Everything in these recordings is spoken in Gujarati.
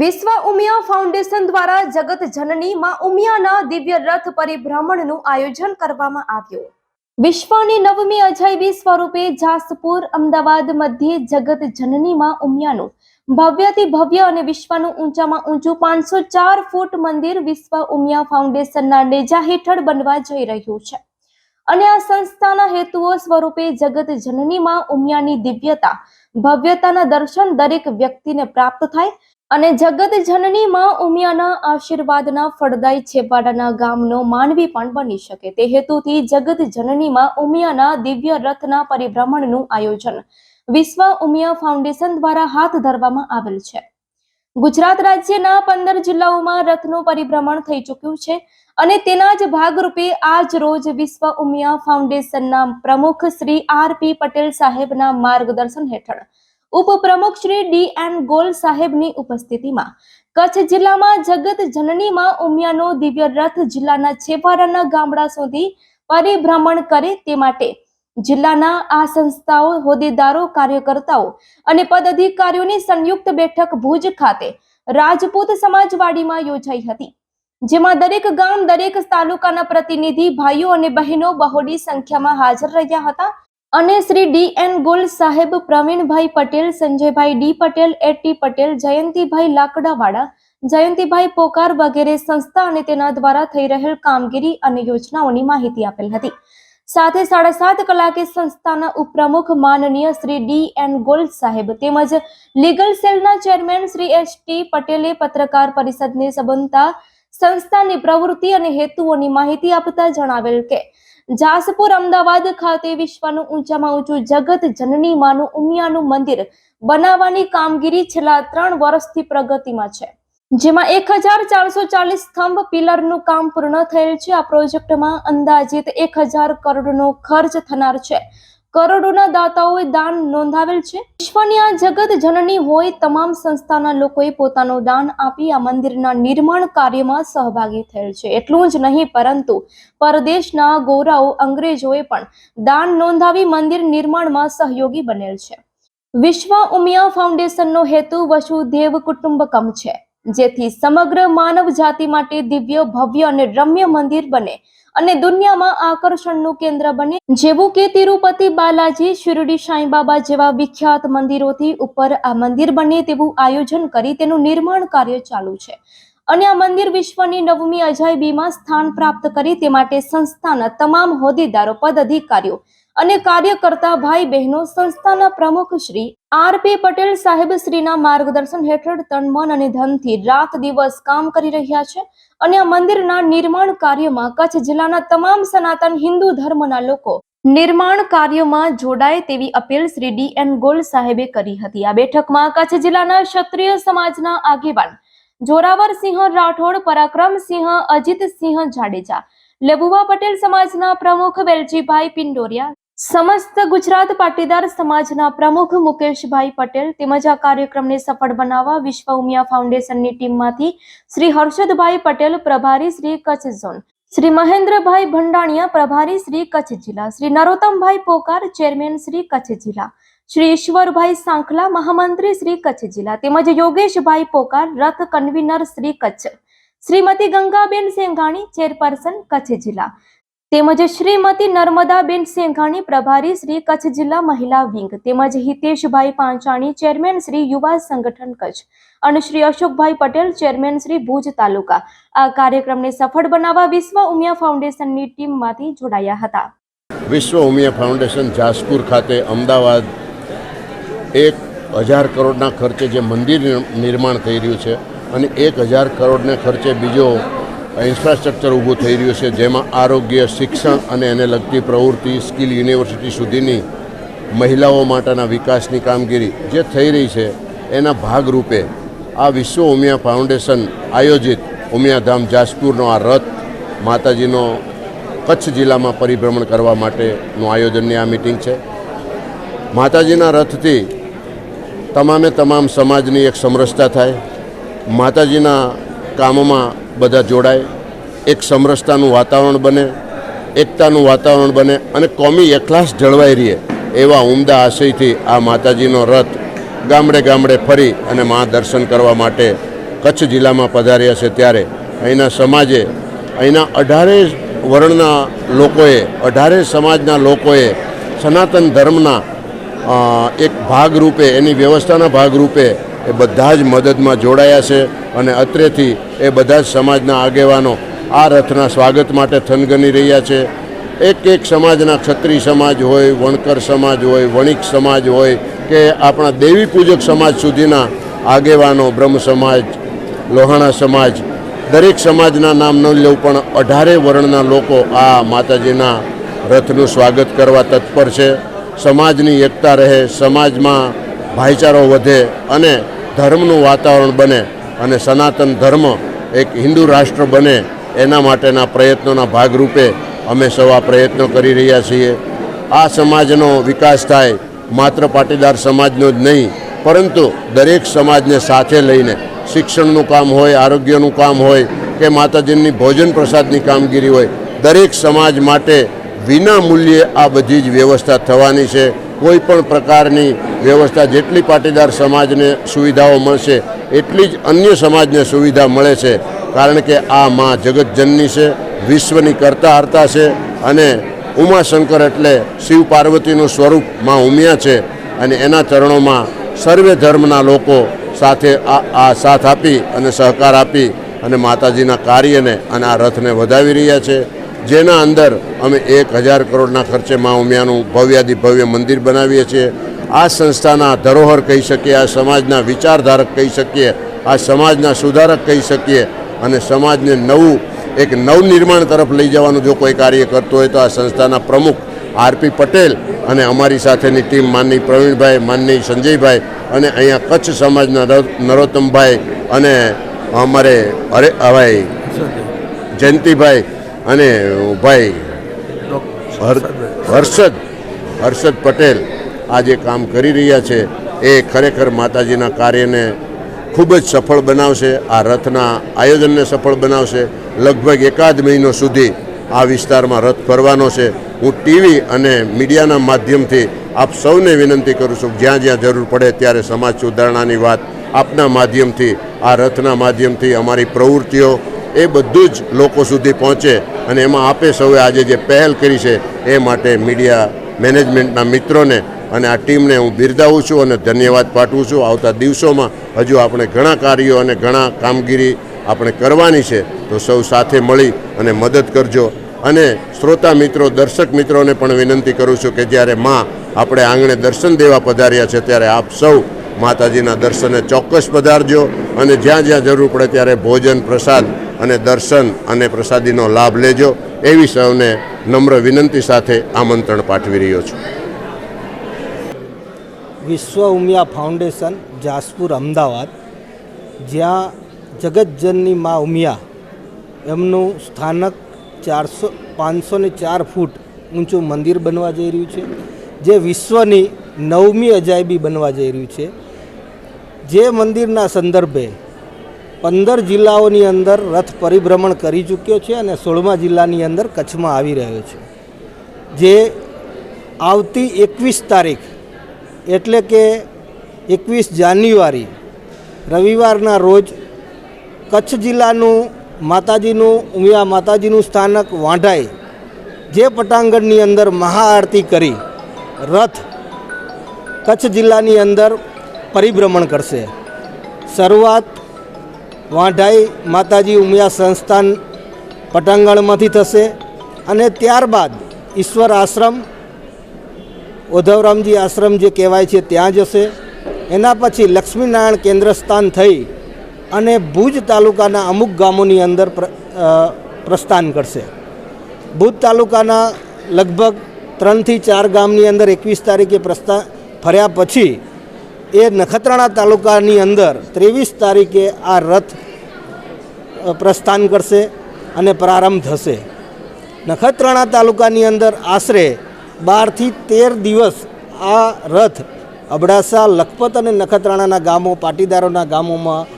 વિશ્વ ઉમિયા ફાઉન્ડેશન દ્વારા જગત જનની માં ઉમિયાના દિવ્ય રથ પરિભ્રમણનું આયોજન કરવામાં આવ્યું. વિશ્વની નવમી અજાયબી સ્વરૂપે જાસપુર, અમદાવાદ મધ્યે જગત જનની માં ઉમિયાનું ભવ્યથી ભવ્ય અને વિશ્વનું ઊંચામાં ઊંચું પાંચસો ચાર ફૂટ મંદિર વિશ્વ ઉમિયા ફાઉન્ડેશનના નેજા હેઠળ બનવા જઈ રહ્યું છે. અને આ સંસ્થાના હેતુઓ સ્વરૂપે જગત જનનીમાં ઉમિયાની દિવ્યતા, ભવ્યતાના દર્શન દરેક વ્યક્તિને પ્રાપ્ત થાય અને જગત જનનીમાં ઉમિયાના આશીર્વાદના ફળદાયી છેવાડાના ગામનો માનવી પણ બની શકે. તે હેતુથી જગત જનનીમાં ઉમિયાના દિવ્ય રથના પરિભ્રમણનું આયોજન વિશ્વ ઉમિયા ફાઉન્ડેશન દ્વારા હાથ ધરવામાં આવેલ છે. ગુજરાત રાજ્યના પંદર જિલ્લાઓમાં રથનું પરિભ્રમણ થઈ ચૂક્યું છે અને તેના જ ભાગરૂપે આજ રોજ વિશ્વ ઉમિયા ફાઉન્ડેશનના પ્રમુખ શ્રી આર પી પટેલ સાહેબના માર્ગદર્શન હેઠળ ઉપપ્રમુખ શ્રી ડી એન ગોલ સાહેબની ઉપસ્થિતિમાં કચ્છ જિલ્લામાં જગત જનનીમાં ઉમિયાનો દિવ્ય રથ જિલ્લાના છેવાડાના ગામડા સુધી પરિભ્રમણ કરે તે માટે જિલ્લાના આ સંસ્થાઓ, હોદ્દેદારો, કાર્યકર્તાઓ અને પદાધિકારીઓની સંયુક્ત બેઠક ભુજ ખાતે રાજપૂત સમાજવાડીમાં યોજાઈ હતી, જેમાં દરેક ગામ, દરેક તાલુકાના પ્રતિનિધિ, ભાઈઓ અને બહેનો બહોળી સંખ્યામાં હાજર રહ્યા હતા. અને શ્રી ડી એન ગોલ સાહેબ, Pravinbhai Patel, Sanjaybhai D Patel, A T Patel, Jayantibhai Lakdawala, Jayantibhai Pokar વગેરે સંસ્થા અને તેના દ્વારા થઈ રહેલ કામગીરી અને યોજનાઓની માહિતી આપેલ હતી. સાથે સાડા સાત કલાકે સંસ્થાના ઉપપ્રમુખ માનનીય શ્રી ડી એન ગોલ સાહેબ તેમજ લીગલ સેલના ચેરમેન શ્રી એસ ટી પટેલે પત્રકાર પરિષદને સંબંધતા સંસ્થાની પ્રવૃત્તિ અને હેતુઓની માહિતી આપતા જણાવેલ કે જાસપુર અમદાવાદ ખાતે વિશ્વનું ઊંચામાં ઊંચું જગત જનની માનું ઉમિયાનું મંદિર બનાવવાની કામગીરી છેલ્લા ત્રણ વર્ષથી પ્રગતિમાં છે. જેમાં એક હજાર ચારસો ચાલીસ સ્તંભ પિલરનું કામ પૂર્ણ થયેલ છે. આ પ્રોજેક્ટમાં અંદાજિત એક હજાર કરોડનો ખર્ચ થનાર છે. કરોડોના દાતાઓએ દાન નોંધાવેલ છે. વિશ્વની આ જગત જનની હોય તમામ સંસ્થાના લોકોએ પોતાનું દાન આપી આ મંદિરના નિર્માણ કાર્યમાં સહભાગી થયેલ છે. એટલું જ નહીં, પરંતુ પરદેશના ગોરાઓ અંગ્રેજોએ પણ દાન નોંધાવી મંદિર નિર્માણમાં સહયોગી બનેલ છે. વિશ્વ ઉમિયા ફાઉન્ડેશનનો હેતુ વસુદેવ કુટુંબકમ છે. જેથી સમગ્ર માનવ જાતિ માટે દિવ્ય, ભવ્ય અને રમ્ય મંદિર બને અને દુનિયામાં આકર્ષણનું કેન્દ્ર બને. જેવું કે તિરુપતિ બાલાજી, શિરડી સાંઈબાબા જેવા વિખ્યાત મંદિરોથી ઉપર આ મંદિર બને તેવું આયોજન કરી તેનું નિર્માણ કાર્ય ચાલુ છે. અને આ મંદિર વિશ્વની નવમી અજાયબીમાં સ્થાન પ્રાપ્ત કરી તે માટે સંસ્થાના તમામ હોદ્દેદારો પદ અધિકારીઓ અને કાર્યકર્તા ભાઈ બહેનો સંસ્થાના પ્રમુખ શ્રી આર પી પટેલ સાહેબ શ્રીના માર્ગદર્શન હેઠળ તન મન અને ધનથી રાત દિવસ કામ કરી રહ્યા છે અને આ મંદિરના નિર્માણ કાર્યમાં કચ્છ જિલ્લાના તમામ સનાતન હિન્દુ ધર્મના લોકો નિર્માણ કાર્યમાં જોડાય તેવી appeal Shri D N goal સાહેબે કરી હતી. આ બેઠકમાં કચ્છ જિલ્લાના ક્ષત્રિય સમાજના આગેવાન જોરાવરસિંહ રાઠોડ પરાક્રમસિંહ અજીતસિંહ જાડેજા લેબુવા પટેલ સમાજના પ્રમુખ વેલજીભાઈ પિંડોરિયા સમસ્ત ગુજરાત પાટીદાર સમાજના પ્રમુખ મુકેશભાઈ પટેલ તેમજ આ કાર્યક્રમને સફળ બનાવવા વિશ્વ ઉમિયા ફાઉન્ડેશનની ટીમમાંથી શ્રી હર્ષદભાઈ પટેલ, પ્રભારી શ્રી કચ્છ ઝોન, શ્રી મહેન્દ્રભાઈ ભંડાણીયા, પ્રભારી શ્રી કચ્છ જિલ્લા, શ્રી નરોત્તમભાઈ પોકાર, ચેરમેન શ્રી કચ્છ જિલ્લા, શ્રી ઈશ્વરભાઈ સાંખલા, મહામંત્રી શ્રી કચ્છ જિલ્લા, તેમજ યોગેશભાઈ પોકાર, રથ કન્વીનર શ્રી કચ્છ, શ્રીમતી ગંગાબેન સેંઘાણી, ચેરપર્સન કચ્છ જિલ્લા તેમજ શ્રીમતી નર્મદાબેન સેંઘાણી પ્રભારી શ્રી કચ્છ જિલ્લા મહિલા વિંગ, તેમજ હિતેશભાઈ પાંચાણી ચેરમેન શ્રી યુવા સંગઠન કચ્છ અને શ્રી અશોકભાઈ પટેલ ચેરમેન શ્રી ભુજ તાલુકા. આ કાર્યક્રમને સફળ બનાવવા વિશ્વ ઉમિયા ફાઉન્ડેશનની ટીમમાંથી જોડાયા હતા. વિશ્વ ઉમિયા ફાઉન્ડેશન જાસપુર ખાતે અમદાવાદ એક હજાર કરોડના ખર્ચે જે મંદિર નિર્માણ થઈ રહ્યું છે અને એક હજાર કરોડને ખર્ચે બીજો ઇન્ફ્રાસ્ટ્રક્ચર ઊભું થઈ રહ્યું છે, જેમાં આરોગ્ય, શિક્ષણ અને એને લગતી પ્રવૃત્તિ, સ્કિલ યુનિવર્સિટી સુધીની મહિલાઓ માટેના વિકાસની કામગીરી જે થઈ રહી છે, એના ભાગરૂપે આ વિશ્વ ઉમિયા ફાઉન્ડેશન આયોજિત ઉમિયાધામ જાસપુરનો આ રથ માતાજીનો કચ્છ જિલ્લામાં પરિભ્રમણ કરવા માટેનું આયોજનની આ મિટિંગ છે. માતાજીના રથથી તમામે તમામ સમાજની એક સમરસતા થાય. માતાજીના કામોમાં બધા જોડાય. એક સમરસતાનું વાતાવરણ બને, એકતાનું વાતાવરણ બને અને કોમી એકલાસ જળવાઈ રહે એવા ઉમદા આશયથી આ માતાજીનો રથ ગામડે ગામડે ફરી અને મા દર્શન કરવા માટે કચ્છ જિલ્લામાં પધાર્યા છે ત્યારે. અહીંના સમાજે, અહીંના અઢારે વર્ણના લોકોએ, અઢારે સમાજના લોકોએ સનાતન ધર્મના એક ભાગરૂપે, એની વ્યવસ્થાના ભાગરૂપે એ બધા જ મદદમાં જોડાયા છે અને અત્રેથી એ બધા જ સમાજના આગેવાનો આ રથના સ્વાગત માટે થનગની રહ્યા છે. એક એક સમાજના ક્ષત્રિય સમાજ હોય, વણકર સમાજ હોય, વણિક સમાજ હોય કે આપણા દેવી પૂજક સમાજ સુધીના આગેવાનો, બ્રહ્મ સમાજ, લોહાણા સમાજ, દરેક સમાજના નામ ન લેવું પણ અઢારે વર્ણના લોકો આ માતાજીના રથનું સ્વાગત કરવા તત્પર છે. સમાજની એકતા રહે, સમાજમાં ભાઈચારો વધે અને ધર્મનું વાતાવરણ બને અને સનાતન ધર્મ એક હિન્દુ રાષ્ટ્ર બને, એના માટેના પ્રયત્નોના ભાગરૂપે અમે સૌ આ પ્રયત્નો કરી રહ્યા છીએ. આ સમાજનો વિકાસ થાય, માત્ર પાટીદાર સમાજનો જ નહીં, પરંતુ દરેક સમાજને સાથે લઈને શિક્ષણનું કામ હોય, આરોગ્યનું કામ હોય, કે માતાજીની ભોજન પ્રસાદની કામગીરી હોય, દરેક સમાજ માટે વિના મૂલ્યે આ બધી જ વ્યવસ્થા થવાની છે. કોઈ પણ પ્રકારની વ્યવસ્થા જેટલી પાટીદાર સમાજને સુવિધાઓ મળશે, એટલી જ અન્ય સમાજને સુવિધા મળે છે. કારણ કે આ માં જગતજનની છે, વિશ્વની કરતા હરતા છે અને ઉમાશંકર એટલે શિવ પાર્વતીનું સ્વરૂપમાં ઉમિયા છે અને એના ચરણોમાં સર્વે ધર્મના લોકો સાથે આ સાથ આપી અને સહકાર આપી અને માતાજીના કાર્યને અને આ રથને વધાવી રહ્યા છે. જેના અંદર અમે એક હજાર કરોડના ખર્ચે મા ઉમિયાનું ભવ્યાદિ ભવ્ય મંદિર બનાવીએ છીએ. આ સંસ્થાના ધરોહર કહી શકીએ, આ સમાજના વિચારધારક કહી શકીએ, આ સમાજના સુધારક કહી શકીએ અને સમાજને નવું, એક નવનિર્માણ તરફ લઈ જવાનું જો કોઈ કાર્ય કરતો હોય તો આ સંસ્થાના પ્રમુખ આરપી પટેલ અને અમારી સાથેની ટીમ માનની પ્રવીણભાઈ, માનની સંજયભાઈ અને અહીંયા કચ્છ સમાજના નરોત્તમભાઈ અને અમારે અરે ભાઈ જયંતિભાઈ અને ભાઈ હર્ષદ હર્ષદ પટેલ આ જે કામ કરી રહ્યા છે, એ ખરેખર માતાજીના કાર્યને ખૂબ જ સફળ બનાવશે, આ રથના આયોજનને સફળ બનાવશે. લગભગ એકાદ મહિનો સુધી આ વિસ્તારમાં રથ ફરવાનો છે. હું ટીવી અને મીડિયાના માધ્યમથી આપ સૌને વિનંતી કરું છું, જ્યાં જ્યાં જરૂર પડે ત્યારે સમાજ સુધારણાની વાત આપના માધ્યમથી, આ રથના માધ્યમથી અમારી પ્રવૃત્તિઓ એ બધું જ લોકો સુધી પહોંચે અને એમાં આપે સૌએ આજે જે પહેલ કરી છે, એ માટે મીડિયા મેનેજમેન્ટના મિત્રોને અને આ ટીમને હું બિરદાવું છું અને ધન્યવાદ પાઠવું છું. આવતા દિવસોમાં હજુ આપણે ઘણા કાર્યો અને ઘણા કામગીરી આપણે કરવાની છે, તો સૌ સાથે મળી અને મદદ કરજો. અને શ્રોતા મિત્રો, દર્શક મિત્રોને પણ વિનંતી કરું છું કે જ્યારે માં આપણે આંગણે દર્શન દેવા પધાર્યા છે, ત્યારે આપ સૌ માતાજીના દર્શને ચોક્કસ પધારજો અને જ્યાં જ્યાં જરૂર પડે ત્યારે ભોજન પ્રસાદ અને દર્શન અને પ્રસાદીનો લાભ લેજો એવી સૌને નમ્ર વિનંતી સાથે આમંત્રણ પાઠવી રહ્યો છું. વિશ્વ ઉમિયા ફાઉન્ડેશન જાસપુર, અમદાવાદ, જ્યાં જગતજનની મા ઉમિયા એમનું સ્થાનક ચારસો, પાંચસો ને ચાર ફૂટ ઊંચું મંદિર બનવા જઈ રહ્યું છે, જે વિશ્વની નવમી અજાયબી બનવા જઈ રહ્યું છે. જે મંદિરના સંદર્ભે પંદર જિલ્લાઓની અંદર રથ પરિભ્રમણ કરી ચૂક્યો છે અને સોળમા જિલ્લાની અંદર કચ્છમાં આવી રહ્યો છે. જે આવતી એકવીસ તારીખ, એટલે કે એકવીસ જાન્યુઆરી, રવિવારના રોજ કચ્છ જિલ્લાનું માતાજીનું, ઉમિયા માતાજીનું સ્થાનક વાંઢાઈ જે પટાંગણની અંદર મહાઆરતી કરી, રથ કચ્છ જિલ્લાની અંદર પરિભ્રમણ કરશે. શરૂઆત વાંઢાઈ માતાજી ઉમિયા સંસ્થાન પટાંગણમાંથી થશે અને ત્યારબાદ ઈશ્વર આશ્રમ, ઉદ્ધવરામજી આશ્રમ જે કહેવાય છે ત્યાં જશે. એના પછી લક્ષ્મીનારાયણ કેન્દ્ર સ્થાન થઈ અને ભુજ તાલુકાના અમુક ગામોની અંદર પ્રસ્થાન કરશે. ભુજ તાલુકાના લગભગ ત્રણથી ચાર ગામની અંદર એકવીસ તારીખે પ્રસ્થાન ફર્યા પછી એ નખત્રાણા તાલુકાની અંદર ત્રેવીસ તારીખે આ રથ પ્રસ્થાન કરશે અને પ્રારંભ થશે. નખત્રાણા તાલુકાની અંદર આશરે બારથી તેર દિવસ આ રથ અબડાસા, લખપત અને નખત્રાણાના ગામો, પાટીદારોના ગામોમાં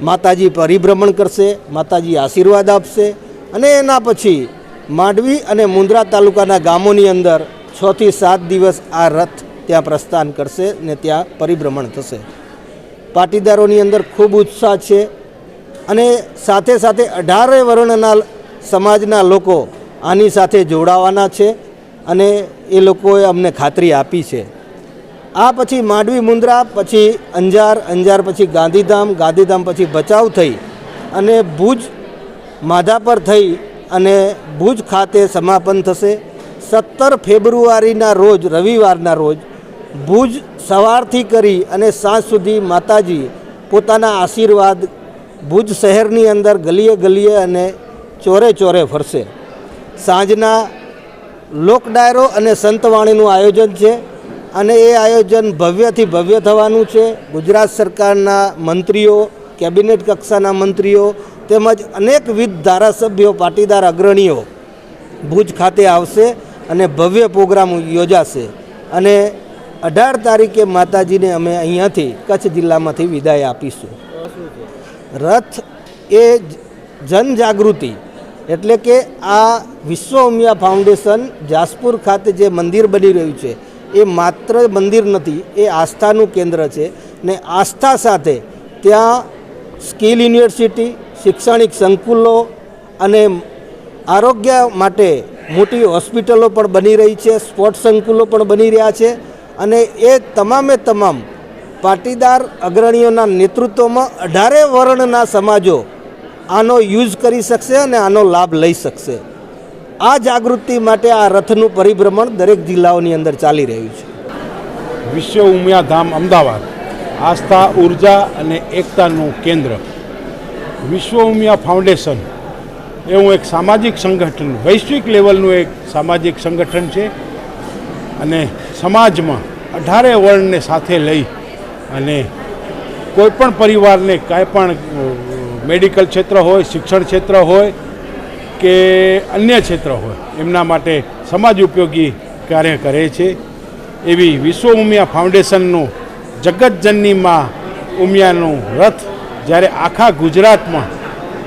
માતાજી પરિભ્રમણ કરશે, માતાજી આશીર્વાદ આપશે અને એના પછી માંડવી અને મુન્દ્રા તાલુકાના ગામોની અંદર છથી સાત દિવસ આ રથ ત્યાં પ્રસ્થાન કરશે ને ત્યાં પરિભ્રમણ થશે. પાટીદારોની અંદર ખૂબ ઉત્સાહ છે અને સાથે સાથે અઢારે વર્ણના સમાજના લોકો આની સાથે જોડાવાના છે અને એ લોકોએ અમને ખાતરી આપી છે. આ પછી માંડવી મુંદ્રા પછી અંજાર અંજાર પછી ગાંધીધામ ગાંધીધામ પછી ભચાઉ થઈ અને ભુજ, માધાપર થઈ અને ભુજ ખાતે સમાપન થશે. સત્તર ફેબ્રુઆરીના રોજ, રવિવારના રોજ ભુજ સવારથી કરી અને સાંજ સુધી માતાજી પોતાના આશીર્વાદ ભુજ શહેરની અંદર ગલીએ ગલીએ અને ચોરે ચોરે ફરશે. સાંજના લોક ડાયરો અને સંતવાણીનું આયોજન છે અને એ આયોજન ભવ્યથી ભવ્ય થવાનું છે. ગુજરાત સરકારના મંત્રીઓ, કેબિનેટ કક્ષાના મંત્રીઓ તેમજ અનેકવિધ ધારાસભ્યો, પાટીદાર અગ્રણીઓ ભુજ ખાતે આવશે અને ભવ્ય પ્રોગ્રામ યોજાશે. અને અઢાર તારીખે માતાજીને અમે અહીંયાથી કચ્છ જિલ્લામાંથી વિદાય આપીશું. રથ એ જનજાગૃતિ એટલે કે આ વિશ્વ ઉમિયા ફાઉન્ડેશન જાસપુર ખાતે જે મંદિર બની રહ્યું છે, એ માત્ર મંદિર નથી, એ આસ્થાનું કેન્દ્ર છે ને આસ્થા સાથે ત્યાં સ્કિલ યુનિવર્સિટી, શૈક્ષણિક સંકુલો અને આરોગ્ય માટે મોટી હોસ્પિટલો પણ બની રહી છે, સ્પોર્ટ્સ સંકુલો પણ બની રહ્યા છે અને એ તમામે તમામ પાટીદાર અગ્રણીઓના નેતૃત્વમાં અઢારે વર્ણના સમાજો આનો યુઝ કરી શકશે અને આનો લાભ લઈ શકશે. આ જાગૃતિ માટે આ રથનું પરિભ્રમણ દરેક જિલ્લાઓની અંદર ચાલી રહ્યું છે. વિશ્વ ઉમિયાધામ અમદાવાદ, આસ્થા, ઊર્જા અને એકતાનું કેન્દ્ર. વિશ્વ ઉમિયા ફાઉન્ડેશન, એવું એક સામાજિક સંગઠન, વૈશ્વિક લેવલનું એક સામાજિક સંગઠન છે. અને સમાજમાં અઢારે વર્ણને સાથે લઈ અને કોઈપણ પરિવારને કાંઈ પણ મેડિકલ ક્ષેત્ર હોય, શિક્ષણ ક્ષેત્ર હોય કે અન્ય ક્ષેત્ર હોય, એમના માટે સમાજ ઉપયોગી કાર્ય કરે છે. એવી વિશ્વ ઉમિયા ફાઉન્ડેશનનું જગતજનની માં ઉમિયાનું રથ જ્યારે આખા ગુજરાતમાં,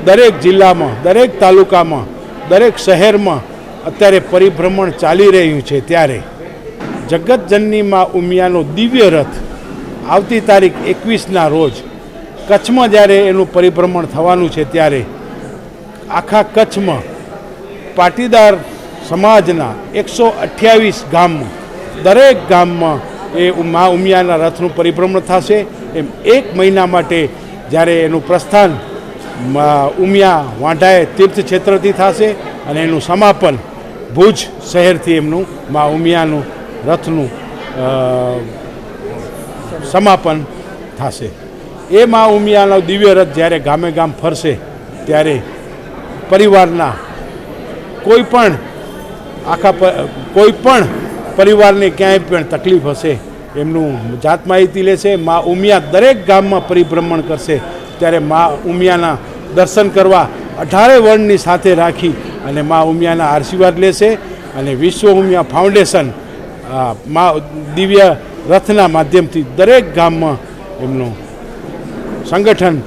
દરેક જિલ્લામાં, દરેક તાલુકામાં, દરેક શહેરમાં અત્યારે પરિભ્રમણ ચાલી રહ્યું છે ત્યારે જગતજનની માં ઉમિયાનો દિવ્ય રથ આવતી તારીખ એકવીસના રોજ કચ્છમાં જ્યારે એનું પરિભ્રમણ થવાનું છે ત્યારે આખા કચ્છમાં પાટીદાર સમાજના એકસો અઠ્યાવીસ ગામમાં દરેક ગામમાં એ મા ઉમિયાના રથનું પરિભ્રમણ થશે. એમ એક મહિના માટે જ્યારે એનું પ્રસ્થાન ઉમિયા વાંઢાએ તીર્થ ક્ષેત્રથી થશે અને એનું સમાપન ભુજ શહેરથી એમનું મા ઉમિયાનું રથનું સમાપન થશે. એ મા ઉમિયાનો દિવ્ય રથ જ્યારે ગામે ગામ ફરશે, ત્યારે પરિવારના કોઈ પણ આખા કોઈ પણ પરિવારને ક્યાંય પણ તકલીફ હશે, એમનું જાત માહિતી લેશે. મા ઉમિયા દરેક ગામમાં પરિભ્રમણ કરશે, ત્યારે મા ઉમિયાના દર્શન કરવા અઢારે વર્ણની સાથે રાખી અને મા ઉમિયાના આશીર્વાદ લેશે અને વિશ્વ ઉમિયા ફાઉન્ડેશન મા દિવ્ય રથના માધ્યમથી દરેક ગામમાં એમનું સંગઠન